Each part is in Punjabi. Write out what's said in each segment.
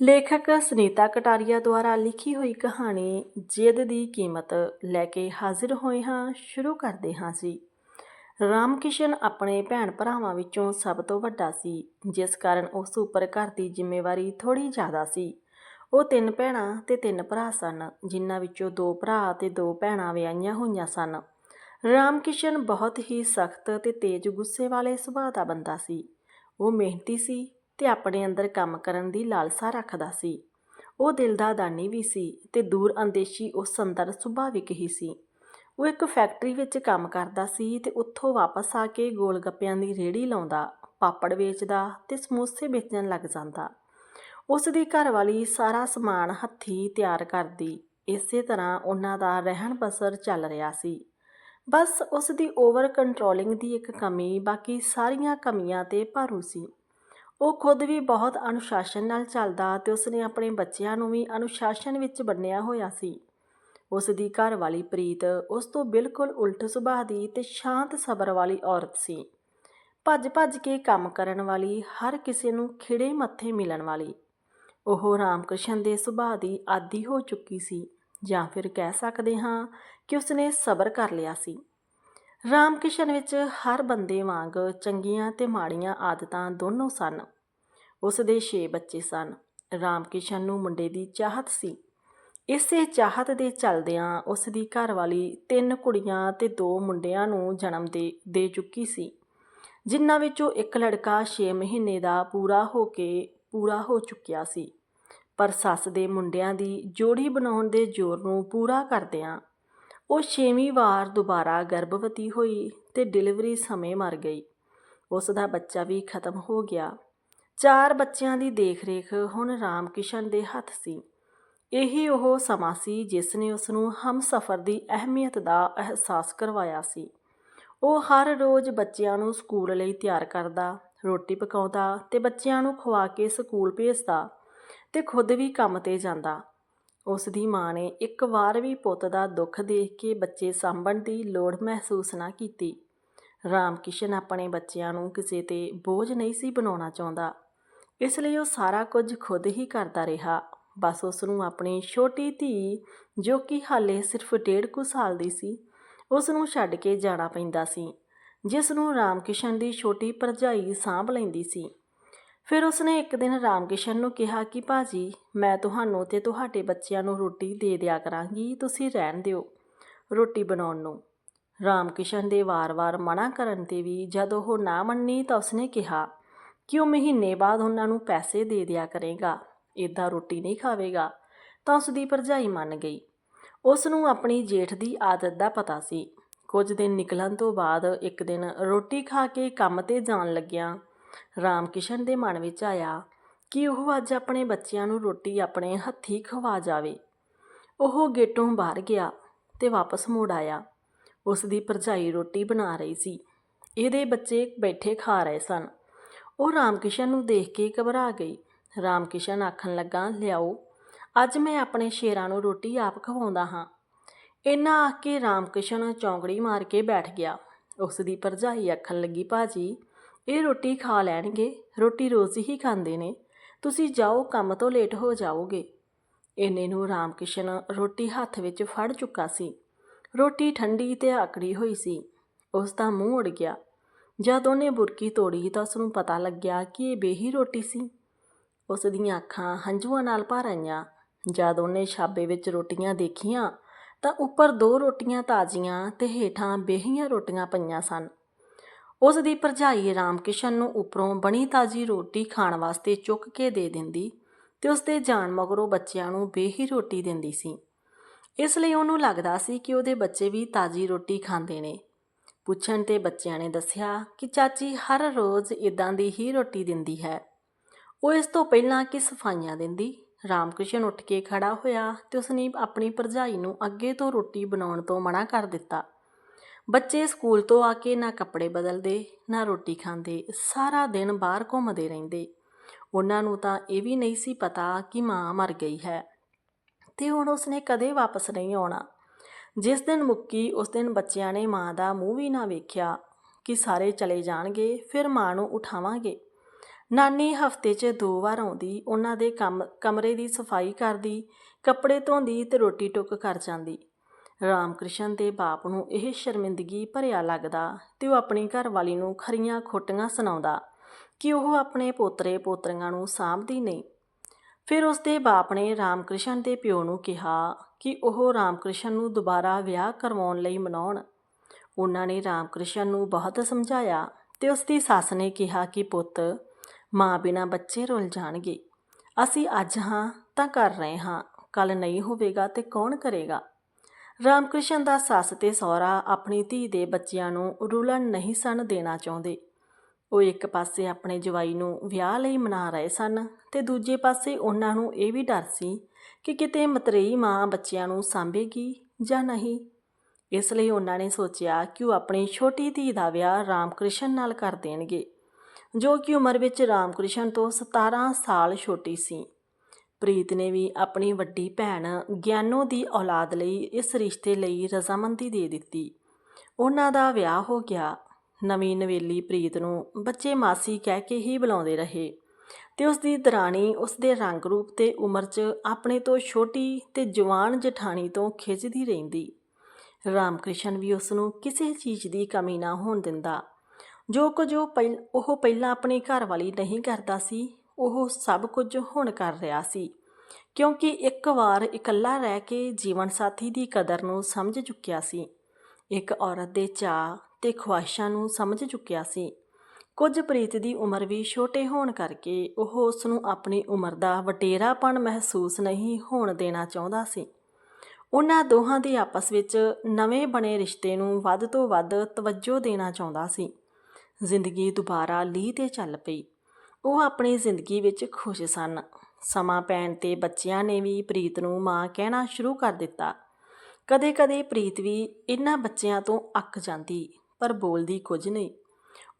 ਲੇਖਕ ਸੁਨੀਤਾ ਕਟਾਰੀਆ ਦੁਆਰਾ ਲਿਖੀ ਹੋਈ ਕਹਾਣੀ ਜਿੱਦ ਦੀ ਕੀਮਤ ਲੈ ਕੇ ਹਾਜ਼ਰ ਹੋਏ ਹਾਂ, ਸ਼ੁਰੂ ਕਰਦੇ ਹਾਂ ਜੀ। ਰਾਮਕਿਸ਼ਨ ਆਪਣੇ ਭੈਣ ਭਰਾਵਾਂ ਵਿੱਚੋਂ ਸਭ ਤੋਂ ਵੱਡਾ ਸੀ, ਜਿਸ ਕਾਰਨ ਉਸ ਉੱਪਰ ਘਰ ਦੀ ਜ਼ਿੰਮੇਵਾਰੀ ਥੋੜੀ ਜ਼ਿਆਦਾ ਸੀ। ਉਹ ਤਿੰਨ ਭੈਣਾਂ ਤੇ ਤਿੰਨ ਭਰਾ ਸਨ, ਜਿਨ੍ਹਾਂ ਵਿੱਚੋਂ ਦੋ ਭਰਾ ਤੇ ਦੋ ਭੈਣਾਂ ਵਿਆਹੀਆਂ ਹੋਈਆਂ ਸਨ। ਰਾਮਕਿਸ਼ਨ ਬਹੁਤ ਹੀ ਸਖਤ ਤੇ ਤੇਜ਼ ਗੁੱਸੇ ਵਾਲੇ ਸੁਭਾਅ ਦਾ ਬੰਦਾ ਸੀ। ਉਹ ਮਿਹਨਤੀ ਸੀ ਤੇ ਆਪਣੇ ਅੰਦਰ ਕੰਮ ਕਰਨ ਦੀ ਲਾਲਸਾ ਰੱਖਦਾ ਸੀ। ਉਹ ਦਿਲ ਦਾ ਦਾਨੀ ਵੀ ਸੀ ਤੇ ਦੂਰ ਅੰਦੇਸ਼ੀ ਉਸ ਅੰਦਰ ਸੁਭਾਵਿਕ ਹੀ ਸੀ। ਉਹ ਇੱਕ ਫੈਕਟਰੀ ਵਿੱਚ ਕੰਮ ਕਰਦਾ ਸੀ ਤੇ ਉੱਥੋਂ ਵਾਪਸ ਆ ਕੇ ਗੋਲ ਗੱਪਿਆਂ ਦੀ ਰੇਹੜੀ ਲਾਉਂਦਾ, ਪਾਪੜ ਵੇਚਦਾ ਤੇ ਸਮੋਸੇ ਵੇਚਣ ਲੱਗ ਜਾਂਦਾ। ਉਸ ਦੀ ਘਰਵਾਲੀ ਸਾਰਾ ਸਮਾਨ ਹੱਥੀਂ ਤਿਆਰ ਕਰਦੀ, ਇਸੇ ਤਰ੍ਹਾਂ ਉਹਨਾਂ ਦਾ ਰਹਿਣ ਬਸਰ ਚੱਲ ਰਿਹਾ ਸੀ। ਬਸ ਉਸ ਦੀ ਓਵਰ ਕੰਟਰੋਲਿੰਗ ਦੀ ਇੱਕ ਕਮੀ, ਬਾਕੀ ਸਾਰੀਆਂ ਕਮੀਆਂ ਤੇ ਭਾਰੂ ਸੀ। ਉਹ ਖੁਦ ਵੀ ਬਹੁਤ ਅਨੁਸ਼ਾਸਨ ਨਾਲ ਚੱਲਦਾ ਤੇ ਉਸਨੇ ਆਪਣੇ ਬੱਚਿਆਂ ਨੂੰ ਵੀ ਅਨੁਸ਼ਾਸਨ ਵਿੱਚ ਬੰਨਿਆ ਹੋਇਆ ਸੀ। ਉਸ ਦੀ ਘਰ ਵਾਲੀ ਪ੍ਰੀਤ ਉਸ ਤੋਂ ਬਿਲਕੁਲ ਉਲਟ ਸੁਭਾਅ ਦੀ ਤੇ ਸ਼ਾਂਤ ਸਬਰ ਵਾਲੀ ਔਰਤ ਸੀ। ਭੱਜ ਭੱਜ ਕੇ ਕੰਮ ਕਰਨ ਵਾਲੀ, ਹਰ ਕਿਸੇ ਨੂੰ ਖਿੜੇ ਮੱਥੇ ਮਿਲਣ ਵਾਲੀ। ਉਹ ਰਾਮਕ੍ਰਿਸ਼ਨ ਦੇ ਸੁਭਾਅ ਦੀ ਆਦੀ ਹੋ ਚੁੱਕੀ ਸੀ, ਜਾਂ ਫਿਰ ਕਹਿ ਸਕਦੇ ਹਾਂ ਕਿ ਉਸਨੇ ਸਬਰ ਕਰ ਲਿਆ ਸੀ। ਰਾਮਕ੍ਰਿਸ਼ਨ ਵਿੱਚ ਹਰ ਬੰਦੇ ਵਾਂਗ ਚੰਗੀਆਂ ਤੇ ਮਾੜੀਆਂ ਆਦਤਾਂ ਦੋਨੋਂ ਸਨ। ਉਸ ਦੇ 6 ਬੱਚੇ ਸਨ। ਰਾਮਕਿਸ਼ਨ ਨੂੰ ਮੁੰਡੇ ਦੀ ਚਾਹਤ ਸੀ। ਇਸੇ ਚਾਹਤ ਦੇ ਚਲਦਿਆਂ ਉਸ ਦੀ ਘਰਵਾਲੀ ਤਿੰਨ ਕੁੜੀਆਂ ਤੇ ਦੋ ਮੁੰਡਿਆਂ ਨੂੰ ਜਨਮ ਦੇ ਦੇ ਚੁੱਕੀ ਸੀ। ਜਿਨ੍ਹਾਂ ਵਿੱਚੋਂ ਇੱਕ ਲੜਕਾ 6 ਮਹੀਨੇ ਦਾ ਪੂਰਾ ਹੋ ਕੇ, ਪੂਰਾ ਹੋ ਚੁੱਕਿਆ ਸੀ। ਪਰ ਸੱਸ ਦੇ ਮੁੰਡਿਆਂ ਦੀ ਜੋੜੀ ਬਣਾਉਣ ਦੇ ਜ਼ੋਰ ਨੂੰ ਪੂਰਾ ਕਰਦਿਆਂ ਉਹ ਛੇਵੀਂ ਵਾਰ ਦੁਬਾਰਾ ਗਰਭਵਤੀ ਹੋਈ ਤੇ ਡਿਲੀਵਰੀ ਸਮੇਂ ਮਰ ਗਈ। ਉਸ ਦਾ ਬੱਚਾ ਵੀ ਖਤਮ ਹੋ ਗਿਆ। ਚਾਰ ਬੱਚਿਆਂ ਦੀ ਦੇਖ ਰੇਖ ਹੁਣ ਰਾਮਕਿਸ਼ਨ ਦੇ ਹੱਥ ਸੀ। ਇਹੀ ਉਹ ਸਮਾਂ ਸੀ ਜਿਸ ਨੇ ਉਸ ਨੂੰ ਹਮਸਫਰ ਦੀ ਅਹਿਮੀਅਤ ਦਾ ਅਹਿਸਾਸ ਕਰਵਾਇਆ ਸੀ। ਉਹ ਹਰ ਰੋਜ਼ ਬੱਚਿਆਂ ਨੂੰ ਸਕੂਲ ਲਈ ਤਿਆਰ ਕਰਦਾ, ਰੋਟੀ ਪਕਾਉਂਦਾ ਤੇ ਬੱਚਿਆਂ ਨੂੰ ਖਵਾ ਕੇ ਸਕੂਲ ਭੇਜਦਾ ਤੇ ਖੁਦ ਵੀ ਕੰਮ ਤੇ ਜਾਂਦਾ। ਉਸ ਦੀ ਮਾਂ ਨੇ ਇੱਕ ਵਾਰ ਵੀ ਪੁੱਤ ਦਾ ਦੁੱਖ ਦੇਖ ਕੇ ਬੱਚੇ ਸਾਂਭਣ ਦੀ ਲੋੜ ਮਹਿਸੂਸ ਨਾ ਕੀਤੀ। ਰਾਮਕਿਸ਼ਨ ਆਪਣੇ ਬੱਚਿਆਂ ਨੂੰ ਕਿਸੇ ਤੇ ਬੋਝ ਨਹੀਂ ਸੀ ਬਣਾਉਣਾ ਚਾਹੁੰਦਾ। ਇਸ ਲਈ ਉਹ ਸਾਰਾ ਕੁਝ ਖੁਦ ਹੀ ਕਰਦਾ ਰਿਹਾ। ਬਸ ਉਸ ਨੂੰ ਆਪਣੀ ਛੋਟੀ ਧੀ, ਜੋ ਕਿ ਹਾਲੇ ਸਿਰਫ ਡੇਢ ਕੁ ਸਾਲ ਦੀ ਸੀ ਉਸ ਨੂੰ ਛੱਡ ਕੇ ਜਾਣਾ ਪੈਂਦਾ ਸੀ, ਜਿਸ ਨੂੰ ਰਾਮਕਿਸ਼ਨ ਦੀ ਛੋਟੀ ਭਰਜਾਈ ਸਾਂਭ ਲੈਂਦੀ ਸੀ। ਫਿਰ ਉਸਨੇ ਇੱਕ ਦਿਨ ਰਾਮਕਿਸ਼ਨ ਨੂੰ ਕਿਹਾ ਕਿ, ਭਾਜੀ, ਮੈਂ ਤੁਹਾਨੂੰ ਤੇ ਤੁਹਾਡੇ ਬੱਚਿਆਂ ਨੂੰ ਰੋਟੀ ਦੇ ਦਿਆ ਕਰਾਂਗੀ, ਤੁਸੀਂ ਰਹਿਣ ਦਿਓ ਰੋਟੀ ਬਣਾਉਣ ਨੂੰ। ਰਾਮਕਿਸ਼ਨ ਦੇ ਵਾਰ-ਵਾਰ ਮਨਾ ਕਰਨ ਤੇ ਵੀ ਜਦ ਉਹ ਨਾ ਮੰਨੀ ਤਾਂ ਉਸਨੇ ਕਿਹਾ ਕਿ ਉਹ ਮਹੀਨੇ ਬਾਅਦ ਉਹਨਾਂ ਨੂੰ ਪੈਸੇ ਦੇ ਦਿਆ ਕਰੇਗਾ? ਇਦਾਂ ਰੋਟੀ ਨਹੀਂ ਖਾਵੇਗਾ। ਤਾਂ ਉਸ ਦੀ ਭਰਜਾਈ ਮੰਨ ਗਈ। ਉਸ ਨੂੰ ਆਪਣੀ ਜੇਠ ਦੀ ਆਦਤ ਦਾ ਪਤਾ ਸੀ। ਕੁਝ ਦਿਨ ਨਿਕਲਣ ਤੋਂ ਬਾਅਦ ਇੱਕ ਦਿਨ ਰੋਟੀ ਖਾ ਕੇ ਕੰਮ ਤੇ ਜਾਣ ਲੱਗਿਆ ਰਾਮਕਿਸ਼ਨ ਦੇ ਮਨ ਵਿੱਚ ਆਇਆ ਕਿ ਉਹ ਅੱਜ ਆਪਣੇ ਬੱਚਿਆਂ ਨੂੰ ਰੋਟੀ ਆਪਣੇ ਹੱਥੀ ਖਵਾ ਜਾਵੇ। ਉਹ ਗੇਟੋਂ ਬਾਹਰ ਗਿਆ ਤੇ ਵਾਪਸ ਮੁੜ ਆਇਆ। ਉਸ ਦੀ ਭਰਜਾਈ ਰੋਟੀ ਬਣਾ ਰਹੀ ਸੀ। ਇਹਦੇ ਬੱਚੇ ਬੈਠੇ ਖਾ ਰਹੇ ਸਨ। ਉਹ ਰਾਮਕਿਸ਼ਨ ਨੂੰ ਦੇਖ ਕੇ ਘਬਰਾ ਗਈ। ਰਾਮਕਿਸ਼ਨ ਆਖਣ ਲੱਗਾ, ਲਿਆਓ, ਅੱਜ ਮੈਂ ਆਪਣੇ ਸ਼ੇਰਾਂ ਨੂੰ ਰੋਟੀ ਆਪ ਖਵਾਉਂਦਾ ਹਾਂ। ਇਹਨਾਂ ਆਖ ਕੇ ਰਾਮਕਿਸ਼ਨ ਚੌਂਕੜੀ ਮਾਰ ਕੇ ਬੈਠ ਗਿਆ। ਉਸ ਦੀ ਭਰਜਾਈ ਆਖਣ ਲੱਗੀ, ਭਾਜੀ, ਇਹ ਰੋਟੀ ਖਾ ਲੈਣਗੇ, ਰੋਟੀ ਰੋਜ਼ ਹੀ ਖਾਂਦੇ ਨੇ। ਤੁਸੀਂ ਜਾਓ, ਕੰਮ ਤੋਂ ਲੇਟ ਹੋ ਜਾਓਗੇ। ਇੰਨੇ ਨੂੰ ਰਾਮਕਿਸ਼ਨ ਰੋਟੀ ਹੱਥ ਵਿੱਚ ਫੜ ਚੁੱਕਾ ਸੀ। ਰੋਟੀ ਠੰਡੀ ਤੇ ਆਕੜੀ ਹੋਈ ਸੀ। ਉਸ ਦਾ ਮੂੰਹ ਉੜ ਗਿਆ। ਜਦ ਉਹਨੇ ਬੁਰਕੀ ਤੋੜੀ ਤਾਂ ਉਸ ਨੂੰ ਪਤਾ ਲੱਗਿਆ ਕਿ ਇਹ ਬੇਹੀ ਰੋਟੀ ਸੀ। ਉਸ ਦੀਆਂ ਅੱਖਾਂ ਹੰਝੂਆਂ ਨਾਲ ਭਰ ਆਈਆਂ। ਜਦ ਉਹਨੇ ਛਾਬੇ ਵਿੱਚ ਰੋਟੀਆਂ ਦੇਖੀਆਂ ਤਾਂ ਉੱਪਰ ਦੋ ਰੋਟੀਆਂ ਤਾਜ਼ੀਆਂ ਤੇ ਹੇਠਾਂ ਬੇਹੀਆਂ ਰੋਟੀਆਂ ਪਈਆਂ ਸਨ। ਉਸ ਦੀ ਭਰਜਾਈ ਰਾਮਕਿਸ਼ਨ ਨੂੰ ਉੱਪਰੋਂ ਬਣੀ ਤਾਜ਼ੀ ਰੋਟੀ ਖਾਣ ਵਾਸਤੇ ਚੁੱਕ ਕੇ ਦੇ ਦਿੰਦੀ ਤੇ ਉਸ ਦੇ ਜਾਣ ਮਗਰੋਂ ਬੱਚਿਆਂ ਨੂੰ ਬੇਹੀ ਰੋਟੀ ਦਿੰਦੀ ਸੀ। ਇਸ ਲਈ ਉਹਨੂੰ ਲੱਗਦਾ ਸੀ ਕਿ ਉਹਦੇ ਬੱਚੇ ਵੀ ਤਾਜ਼ੀ ਰੋਟੀ ਖਾਂਦੇ ਨੇ। ਪੁੱਛਣ ਤੇ ਬੱਚਿਆਂ ਨੇ ਦੱਸਿਆ ਕਿ ਚਾਚੀ ਹਰ ਰੋਜ਼ ਇਦਾਂ ਦੀ ਹੀ ਰੋਟੀ ਦਿੰਦੀ ਹੈ। ਉਹ ਇਸ ਤੋਂ ਪਹਿਲਾਂ ਕਿ ਸਫਾਈਆਂ ਦਿੰਦੀ। ਰਾਮਕ੍ਰਿਸ਼ਨ ਉੱਠ ਕੇ ਖੜਾ ਹੋਇਆ ਤੇ ਉਸਨੇ ਆਪਣੀ ਭਰਜਾਈ ਨੂੰ ਅੱਗੇ ਤੋਂ ਰੋਟੀ ਬਣਾਉਣ ਤੋਂ ਮਨਾ ਕਰ ਦਿੱਤਾ। ਬੱਚੇ ਸਕੂਲ ਤੋਂ ਆ ਕੇ ਨਾ ਕੱਪੜੇ ਬਦਲਦੇ, ਨਾ ਰੋਟੀ ਖਾਂਦੇ, ਸਾਰਾ ਦਿਨ ਬਾਹਰ ਘੁੰਮਦੇ ਰਹਿੰਦੇ। ਉਹਨਾਂ ਨੂੰ ਤਾਂ ਇਹ ਵੀ ਨਹੀਂ ਸੀ ਪਤਾ ਕਿ ਮਾਂ ਮਰ ਗਈ ਹੈ। ਤੇ ਹੁਣ ਉਸਨੇ ਕਦੇ ਵਾਪਸ ਨਹੀਂ ਆਉਣਾ। ਜਿਸ ਦਿਨ ਮੁੱਕੀ, ਉਸ ਦਿਨ ਬੱਚਿਆਂ ਨੇ ਮਾਂ ਦਾ ਮੂੰਹ ਵੀ ਨਾ ਵੇਖਿਆ ਕਿ ਸਾਰੇ ਚਲੇ ਜਾਣਗੇ, ਫਿਰ ਮਾਂ ਨੂੰ ਉਠਾਵਾਂਗੇ। ਨਾਨੀ ਹਫ਼ਤੇ 'ਚ ਦੋ ਵਾਰ ਆਉਂਦੀ, ਉਹਨਾਂ ਦੇ ਕੰਮ, ਕਮਰੇ ਦੀ ਸਫ਼ਾਈ ਕਰਦੀ, ਕੱਪੜੇ ਧੋਂਦੀ ਤੇ ਰੋਟੀ ਟੁੱਕ ਕਰ ਜਾਂਦੀ। ਰਾਮਕ੍ਰਿਸ਼ਨ ਦੇ ਬਾਪ ਨੂੰ ਇਹ ਸ਼ਰਮਿੰਦਗੀ ਭਰਿਆ ਲੱਗਦਾ ਤੇ ਉਹ ਆਪਣੀ ਘਰਵਾਲੀ ਨੂੰ ਖਰੀਆਂ ਖੋਟੀਆਂ ਸੁਣਾਉਂਦਾ ਕਿ ਉਹ ਆਪਣੇ ਪੋਤਰੇ ਪੋਤਰੀਆਂ ਨੂੰ ਸਾਂਭਦੀ ਨਹੀਂ। ਫਿਰ ਉਸ ਦੇ ਬਾਪ ਨੇ ਰਾਮਕ੍ਰਿਸ਼ਨ ਦੇ ਪਿਓ ਨੂੰ ਕਿਹਾ ਕਿ ਉਹ ਰਾਮਕ੍ਰਿਸ਼ਨ ਨੂੰ ਦੁਬਾਰਾ ਵਿਆਹ ਕਰਵਾਉਣ ਲਈ ਮਨਾਉਣ। ਉਹਨਾਂ ਨੇ ਰਾਮਕ੍ਰਿਸ਼ਨ ਨੂੰ ਬਹੁਤ ਸਮਝਾਇਆ ਤੇ ਉਸ ਦੀ ਸੱਸ ਨੇ ਕਿਹਾ ਕਿ ਪੁੱਤ, ਮਾਂ ਬਿਨਾ ਬੱਚੇ ਰੁੱਲ ਜਾਣਗੇ। ਅਸੀਂ ਅੱਜ ਹਾਂ ਤਾਂ ਕਰ ਰਹੇ ਹਾਂ ਕੱਲ ਨਹੀਂ ਹੋਵੇਗਾ ਤੇ ਕੌਣ ਕਰੇਗਾ? ਰਾਮਕ੍ਰਿਸ਼ਨ ਦਾ ਸੱਸ ਤੇ ਸਹੁਰਾ ਆਪਣੀ ਧੀ ਦੇ ਬੱਚਿਆਂ ਨੂੰ ਰੁਲਣ ਨਹੀਂ ਸਨ ਦੇਣਾ ਚਾਹੁੰਦੇ। ਉਹ ਇੱਕ ਪਾਸੇ ਆਪਣੇ ਜਵਾਈ ਨੂੰ ਵਿਆਹ ਲਈ ਮਨਾ ਰਹੇ ਸਨ ਤੇ ਦੂਜੇ ਪਾਸੇ ਉਹਨਾਂ ਨੂੰ ਇਹ ਵੀ ਡਰ ਸੀ ਕਿ ਕਿਤੇ ਮਤਰੇਈ ਮਾਂ ਬੱਚਿਆਂ ਨੂੰ ਸਾਂਭੇਗੀ ਜਾਂ ਨਹੀਂ। ਇਸ ਲਈ ਉਹਨਾਂ ਨੇ ਸੋਚਿਆ ਕਿ ਉਹ ਆਪਣੀ ਛੋਟੀ ਧੀ ਦਾ ਵਿਆਹ ਰਾਮਕ੍ਰਿਸ਼ਨ ਨਾਲ ਕਰ ਦੇਣਗੇ, ਜੋ ਕਿ ਉਮਰ ਵਿੱਚ ਰਾਮਕ੍ਰਿਸ਼ਨ ਤੋਂ 17 ਸਾਲ ਛੋਟੀ ਸੀ। ਪ੍ਰੀਤ ਨੇ ਵੀ ਆਪਣੀ ਵੱਡੀ ਭੈਣ ਗਿਆਨੋ ਦੀ ਔਲਾਦ ਲਈ ਇਸ ਰਿਸ਼ਤੇ ਲਈ ਰਜ਼ਾਮੰਦੀ ਦੇ ਦਿੱਤੀ। ਉਹਨਾਂ ਦਾ ਵਿਆਹ ਹੋ ਗਿਆ। ਨਵੀਂ ਨਵੇਲੀ ਪ੍ਰੀਤ ਨੂੰ ਬੱਚੇ ਮਾਸੀ ਕਹਿ ਕੇ ਹੀ ਬੁਲਾਉਂਦੇ ਰਹੇ। ਤੇ ਉਸ ਦੀ ਦਰਾਣੀ ਉਸ ਦੇ ਰੰਗ ਰੂਪ ਤੇ ਉਮਰ 'ਚ ਆਪਣੇ ਤੋਂ ਛੋਟੀ ਤੇ ਜਵਾਨ ਜਠਾਣੀ ਤੋਂ ਖਿੱਚਦੀ ਰਹਿੰਦੀ। ਰਾਮਕ੍ਰਿਸ਼ਨ ਵੀ ਉਸ ਨੂੰ ਕਿਸੇ ਚੀਜ਼ ਦੀ ਕਮੀ ਨਾ ਹੋਣ ਦਿੰਦਾ। ਜੋ ਕੁਝ ਉਹ ਪਹਿਲ, ਉਹ ਪਹਿਲਾਂ ਆਪਣੀ ਘਰਵਾਲੀ ਨਹੀਂ ਕਰਦਾ ਸੀ, ਉਹ ਸਭ ਕੁਝ ਹੁਣ ਕਰ ਰਿਹਾ ਸੀ। ਕਿਉਂਕਿ ਇੱਕ ਵਾਰ ਇਕੱਲਾ ਰਹਿ ਕੇ ਜੀਵਨ ਸਾਥੀ ਦੀ ਕਦਰ ਨੂੰ ਸਮਝ ਚੁੱਕਿਆ ਸੀ। ਇੱਕ ਔਰਤ ਦੇ ਚਾਅ ਤੇ ਖੁਆਇਸ਼ਾਂ ਨੂੰ ਸਮਝ ਚੁੱਕਿਆ ਸੀ। ਕੁਝ ਪ੍ਰੀਤ ਦੀ ਉਮਰ ਵੀ ਛੋਟੇ ਹੋਣ ਕਰਕੇ ਉਹ ਉਸ ਨੂੰ ਆਪਣੀ ਉਮਰ ਦਾ ਵਟੇਰਾਪਣ ਮਹਿਸੂਸ ਨਹੀਂ ਹੋਣ ਦੇਣਾ ਚਾਹੁੰਦਾ ਸੀ। ਉਹਨਾਂ ਦੋਹਾਂ ਦੇ ਆਪਸ ਵਿੱਚ ਨਵੇਂ ਬਣੇ ਰਿਸ਼ਤੇ ਨੂੰ ਵੱਧ ਤੋਂ ਵੱਧ ਤਵੱਜੋ ਦੇਣਾ ਚਾਹੁੰਦਾ ਸੀ। ਜ਼ਿੰਦਗੀ ਦੁਬਾਰਾ ਲੀਹ ਤੇ ਚੱਲ ਪਈ। ਉਹ ਆਪਣੀ ਜ਼ਿੰਦਗੀ ਵਿੱਚ ਖੁਸ਼ ਸਨ। ਸਮਾਂ ਪੈਣ ਤੇ ਬੱਚਿਆਂ ਨੇ ਵੀ ਪ੍ਰੀਤ ਨੂੰ ਮਾਂ ਕਹਿਣਾ ਸ਼ੁਰੂ ਕਰ ਦਿੱਤਾ। ਕਦੇ-ਕਦੇ ਪ੍ਰੀਤ ਵੀ ਇਹਨਾਂ ਬੱਚਿਆਂ ਤੋਂ ਅੱਕ ਜਾਂਦੀ, ਪਰ ਬੋਲਦੀ ਕੁਝ ਨਹੀਂ।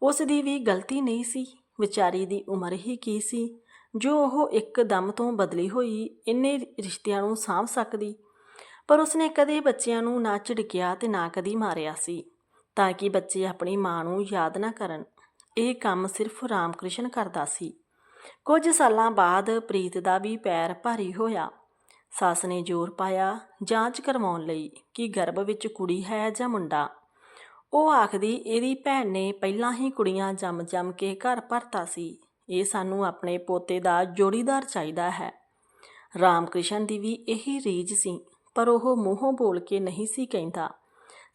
ਉਸ ਦੀ ਵੀ ਗਲਤੀ ਨਹੀਂ ਸੀ। ਵਿਚਾਰੀ ਦੀ ਉਮਰ ਹੀ ਕੀ ਸੀ? ਜੋ ਉਹ ਇੱਕਦਮ ਤੋਂ ਬਦਲੀ ਹੋਈ, ਇੰਨੇ ਰਿਸ਼ਤਿਆਂ ਨੂੰ ਸਾਂਭ ਸਕਦੀ। ਪਰ ਉਸਨੇ ਕਦੇ ਬੱਚਿਆਂ ਨੂੰ ਨਾ ਝਿੜਕਿਆ ਤੇ ਨਾ ਕਦੀ ਮਾਰਿਆ ਸੀ, ਤਾਂ ਕਿ ਬੱਚੇ ਆਪਣੀ ਮਾਂ ਨੂੰ ਯਾਦ ਨਾ ਕਰਨ। ਇਹ ਕੰਮ ਸਿਰਫ ਰਾਮਕ੍ਰਿਸ਼ਨ ਕਰਦਾ ਸੀ। ਕੁਝ ਸਾਲਾਂ ਬਾਅਦ ਪ੍ਰੀਤ ਦਾ ਵੀ ਪੈਰ ਭਾਰੀ ਹੋਇਆ। ਸੱਸ ਨੇ ਜ਼ੋਰ ਪਾਇਆ ਜਾਂਚ ਕਰਵਾਉਣ ਲਈ ਕਿ ਗਰਭ ਵਿੱਚ ਕੁੜੀ ਹੈ ਜਾਂ ਮੁੰਡਾ। ਉਹ ਆਖਦੀ, ਇਹਦੀ ਭੈਣ ਨੇ ਪਹਿਲਾਂ ਹੀ ਕੁੜੀਆਂ ਜੰਮ-ਜੰਮ ਕੇ ਘਰ ਭਰਤਾ ਸੀ। ਇਹ ਸਾਨੂੰ ਆਪਣੇ ਪੋਤੇ ਦਾ ਜੋੜੀਦਾਰ ਚਾਹੀਦਾ ਹੈ। ਰਾਮਕ੍ਰਿਸ਼ਨ ਦੀ ਵੀ ਇਹੀ ਰੀਝ ਸੀ, ਪਰ ਉਹ ਮੂੰਹੋਂ ਬੋਲ ਕੇ ਨਹੀਂ ਸੀ ਕਹਿੰਦਾ।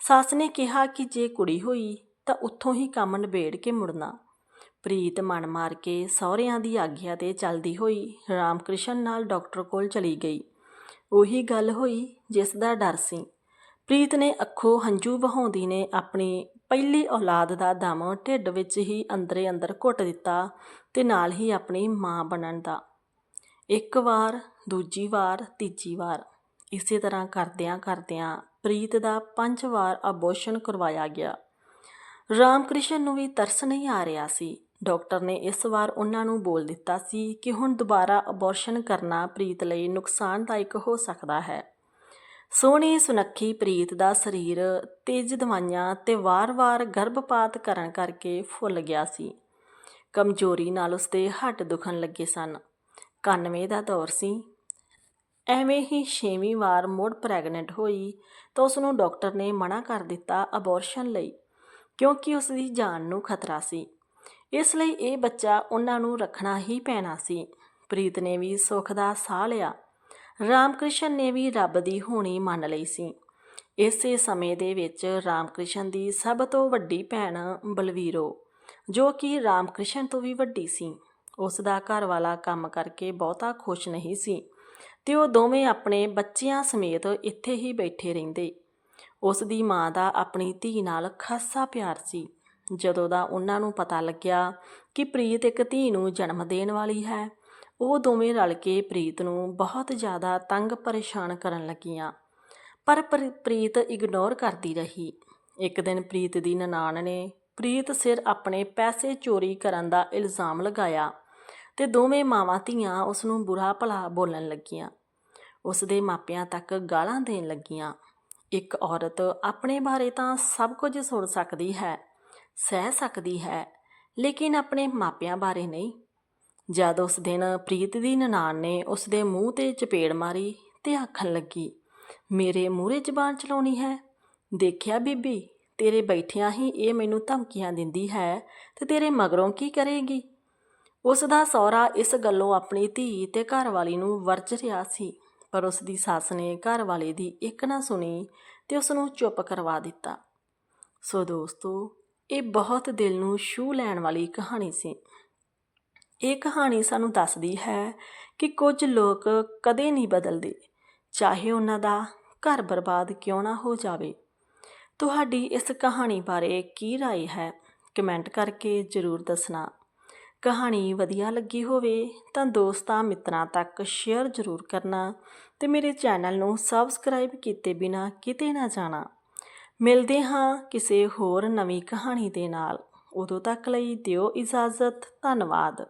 ਸੱਸ ਨੇ ਕਿਹਾ ਕਿ ਜੇ ਕੁੜੀ ਹੋਈ ਤਾਂ ਉੱਥੋਂ ਹੀ ਕੰਮ ਨਿਬੇੜ ਕੇ ਮੁੜਨਾ। ਪ੍ਰੀਤ ਮਨ ਮਾਰ ਕੇ ਸਹੁਰਿਆਂ ਦੀ ਆਗਿਆ ਤੇ ਚੱਲਦੀ ਹੋਈ ਰਾਮਕ੍ਰਿਸ਼ਨ ਨਾਲ ਡਾਕਟਰ ਕੋਲ ਚਲੀ ਗਈ। ਉਹੀ ਗੱਲ ਹੋਈ ਜਿਸ ਦਾ ਡਰ ਸੀ। ਪ੍ਰੀਤ ਨੇ ਅੱਖੋਂ ਹੰਝੂ ਵਹਾਉਂਦੀ ਨੇ ਆਪਣੀ ਪਹਿਲੀ ਔਲਾਦ ਦਾ ਦਮ ਢਿੱਡ ਵਿੱਚ ਹੀ ਅੰਦਰੇ ਅੰਦਰ ਘੁੱਟ ਦਿੱਤਾ ਤੇ ਨਾਲ ਹੀ ਆਪਣੀ ਮਾਂ ਬਣਨ ਦਾ। ਇੱਕ ਵਾਰ, ਦੂਜੀ ਵਾਰ, ਤੀਜੀ ਵਾਰ। ਇਸੇ ਤਰ੍ਹਾਂ ਕਰਦਿਆਂ ਕਰਦਿਆਂ ਪ੍ਰੀਤ ਦਾ ਪੰਜ ਵਾਰ ਅਬੋਰਸ਼ਨ ਕਰਵਾਇਆ ਗਿਆ। ਰਾਮਕ੍ਰਿਸ਼ਨ ਨੂੰ ਵੀ ਤਰਸ ਨਹੀਂ ਆ ਰਿਹਾ ਸੀ। ਡਾਕਟਰ ਨੇ ਇਸ ਵਾਰ ਉਹਨਾਂ ਨੂੰ ਬੋਲ ਦਿੱਤਾ ਸੀ ਕਿ ਹੁਣ ਦੁਬਾਰਾ ਅਬੋਰਸ਼ਨ ਕਰਨਾ ਪ੍ਰੀਤ ਲਈ ਨੁਕਸਾਨਦਾਇਕ ਹੋ ਸਕਦਾ ਹੈ। ਸੋਹਣੀ ਸੁਨੱਖੀ ਪ੍ਰੀਤ ਦਾ ਸਰੀਰ ਤੇਜ਼ ਦਵਾਈਆਂ ਤੇ ਵਾਰ-ਵਾਰ ਗਰਭਪਾਤ ਕਰਨ ਕਰਕੇ ਫੁੱਲ ਗਿਆ ਸੀ। ਕਮਜ਼ੋਰੀ ਨਾਲ ਉਸਦੇ ਹੱਡ ਦੁਖਣ ਲੱਗੇ ਸਨ। 91 ਦਾ ਦੌਰ ਸੀ। ਐਵੇਂ ਹੀ ਛੇਵੀਂ ਵਾਰ ਮੁੜ ਪ੍ਰੈਗਨੈਂਟ ਹੋਈ ਤਾਂ ਉਸ ਨੂੰ ਡਾਕਟਰ ਨੇ ਮਨਾ ਕਰ ਦਿੱਤਾ ਅਬੋਰਸ਼ਨ ਲਈ, ਕਿਉਂਕਿ ਉਸ ਦੀ ਜਾਨ ਨੂੰ ਖਤਰਾ ਸੀ। ਇਸ ਲਈ ਇਹ ਬੱਚਾ ਉਹਨਾਂ ਨੂੰ ਰੱਖਣਾ ਹੀ ਪੈਣਾ ਸੀ। ਪ੍ਰੀਤ ਨੇ ਵੀ ਸੁੱਖ ਦਾ ਸਾਹ ਲਿਆ। ਰਾਮਕ੍ਰਿਸ਼ਨ ਨੇ ਵੀ ਰੱਬ ਦੀ ਹੋਣੀ ਮੰਨ ਲਈ ਸੀ। ਇਸੇ ਸਮੇਂ ਦੇ ਵਿੱਚ ਰਾਮਕ੍ਰਿਸ਼ਨ ਦੀ ਸਭ ਤੋਂ ਵੱਡੀ ਭੈਣ ਬਲਵੀਰੋ, ਜੋ ਕਿ ਰਾਮਕ੍ਰਿਸ਼ਨ ਤੋਂ ਵੀ ਵੱਡੀ ਸੀ। ਉਸ ਦਾ ਘਰ ਵਾਲਾ ਕੰਮ ਕਰਕੇ ਬਹੁਤਾ ਖੁਸ਼ ਨਹੀਂ ਸੀ ਤੇ ਉਹ ਦੋਵੇਂ ਆਪਣੇ ਬੱਚਿਆਂ ਸਮੇਤ ਇੱਥੇ ਹੀ ਬੈਠੇ ਰਹਿੰਦੇ। ਉਸ ਦੀ ਮਾਂ ਦਾ ਆਪਣੀ ਧੀ ਨਾਲ ਖਾਸਾ ਪਿਆਰ ਸੀ। ਜਦੋਂ ਦਾ ਉਹਨਾਂ ਨੂੰ ਪਤਾ ਲੱਗਿਆ ਕਿ ਪ੍ਰੀਤ ਇੱਕ ਧੀ ਨੂੰ ਜਨਮ ਦੇਣ ਵਾਲੀ ਹੈ ਉਹ ਦੋਵੇਂ ਰਲ ਕੇ ਪ੍ਰੀਤ ਨੂੰ ਬਹੁਤ ਜ਼ਿਆਦਾ ਤੰਗ ਪਰੇਸ਼ਾਨ ਕਰਨ ਲੱਗੀਆਂ। ਪਰ ਪ੍ਰ- ਪ੍ਰੀਤ ਇਗਨੋਰ ਕਰਦੀ ਰਹੀ। ਇੱਕ ਦਿਨ ਪ੍ਰੀਤ ਦੀ ਨਨਾਣ ਨੇ ਪ੍ਰੀਤ ਸਿਰ ਆਪਣੇ ਪੈਸੇ ਚੋਰੀ ਕਰਨ ਦਾ ਇਲਜ਼ਾਮ ਲਗਾਇਆ ਤੇ ਦੋਵੇਂ ਮਾਵਾਂ ਧੀਆਂ ਉਸ ਨੂੰ ਬੁਰਾ ਭਲਾ ਬੋਲਣ ਲੱਗੀਆਂ। ਉਸ ਦੇ ਮਾਪਿਆਂ ਤੱਕ ਗਾਲਾਂ ਦੇਣ ਲੱਗੀਆਂ। ਇੱਕ ਔਰਤ ਆਪਣੇ ਬਾਰੇ ਤਾਂ ਸਭ ਕੁਝ ਸੁਣ ਸਕਦੀ ਹੈ, ਸਹਿ ਸਕਦੀ ਹੈ, ਲੇਕਿਨ ਆਪਣੇ ਮਾਪਿਆਂ ਬਾਰੇ ਨਹੀਂ। ਜਦ ਉਸ ਦਿਨ ਪ੍ਰੀਤ ਦੀ ਨਨਾਣ ਨੇ ਉਸ ਦੇ ਮੂੰਹ ਤੇ ਚਪੇੜ ਮਾਰੀ ਤੇ ਆਖਣ ਲੱਗੀ, ਮੇਰੇ ਮੂਹਰੇ ਜ਼ਬਾਨ ਚਲਾਉਣੀ ਹੈ? ਦੇਖਿਆ ਬੀਬੀ, ਤੇਰੇ ਬੈਠਿਆਂ ਹੀ ਇਹ ਮੈਨੂੰ ਧਮਕੀਆਂ ਦਿੰਦੀ ਹੈ ਤੇ ਤੇਰੇ ਮਗਰੋਂ ਕੀ ਕਰੇਗੀ? ਉਸ ਦਾ ਸਹੁਰਾ ਇਸ ਗੱਲੋਂ ਆਪਣੀ ਧੀ ਤੇ ਘਰਵਾਲੀ ਨੂੰ ਵਰਜ ਰਿਹਾ ਸੀ, ਪਰ ਉਸ ਦੀ ਸੱਸ ਨੇ ਘਰਵਾਲੇ ਦੀ ਇੱਕ ਨਾ ਸੁਣੀ ਤੇ ਉਸ ਨੂੰ ਚੁੱਪ ਕਰਵਾ ਦਿੱਤਾ। ਸੋ ਦੋਸਤੋ, ਇਹ ਬਹੁਤ ਦਿਲ ਨੂੰ ਛੂਹ ਲੈਣ ਵਾਲੀ ਕਹਾਣੀ ਸੀ। ਇਹ ਕਹਾਣੀ ਸਾਨੂੰ ਦੱਸਦੀ ਹੈ ਕਿ ਕੁਝ ਲੋਕ ਕਦੇ ਨਹੀਂ ਬਦਲਦੇ ਚਾਹੇ ਉਹਨਾਂ ਦਾ ਘਰ ਬਰਬਾਦ ਕਿਉਂ ਨਾ ਹੋ ਜਾਵੇ ਤੁਹਾਡੀ ਇਸ ਕਹਾਣੀ ਬਾਰੇ ਕੀ رائے ਹੈ ਕਮੈਂਟ ਕਰਕੇ ਜ਼ਰੂਰ ਦੱਸਣਾ ਕਹਾਣੀ ਵਧੀਆ ਲੱਗੀ ਹੋਵੇ ਤਾਂ ਦੋਸਤਾਂ ਮਿੱਤਰਾਂ ਤੱਕ ਸ਼ੇਅਰ ਜ਼ਰੂਰ ਕਰਨਾ ਤੇ ਮੇਰੇ ਚੈਨਲ ਨੂੰ ਸਬਸਕ੍ਰਾਈਬ ਕੀਤੇ ਬਿਨਾ ਕਿਤੇ ਨਾ ਜਾਣਾ ਮਿਲਦੇ ਹਾਂ ਕਿਸੇ ਹੋਰ ਨਵੀਂ ਕਹਾਣੀ ਦੇ ਨਾਲ ਉਦੋਂ ਤੱਕ ਲਈ ਦਿਓ ਇਜਾਜ਼ਤ ਧੰਨਵਾਦ